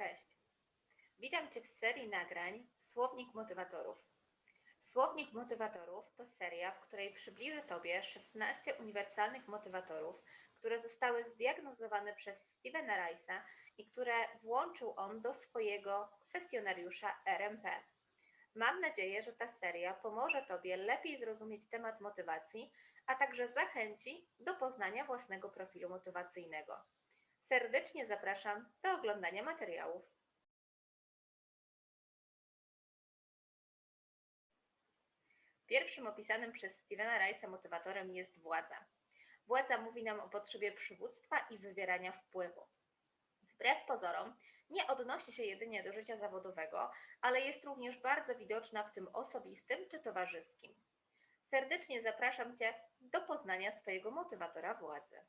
Cześć. Witam Cię w serii nagrań Słownik Motywatorów. Słownik Motywatorów to seria, w której przybliżę Tobie 16 uniwersalnych motywatorów, które zostały zdiagnozowane przez Stevena Rice'a i które włączył on do swojego kwestionariusza RMP. Mam nadzieję, że ta seria pomoże Tobie lepiej zrozumieć temat motywacji, a także zachęci do poznania własnego profilu motywacyjnego. Serdecznie zapraszam do oglądania materiałów. Pierwszym opisanym przez Stevena Rice'a motywatorem jest władza. Władza mówi nam o potrzebie przywództwa i wywierania wpływu. Wbrew pozorom, nie odnosi się jedynie do życia zawodowego, ale jest również bardzo widoczna w tym osobistym czy towarzyskim. Serdecznie zapraszam Cię do poznania swojego motywatora władzy.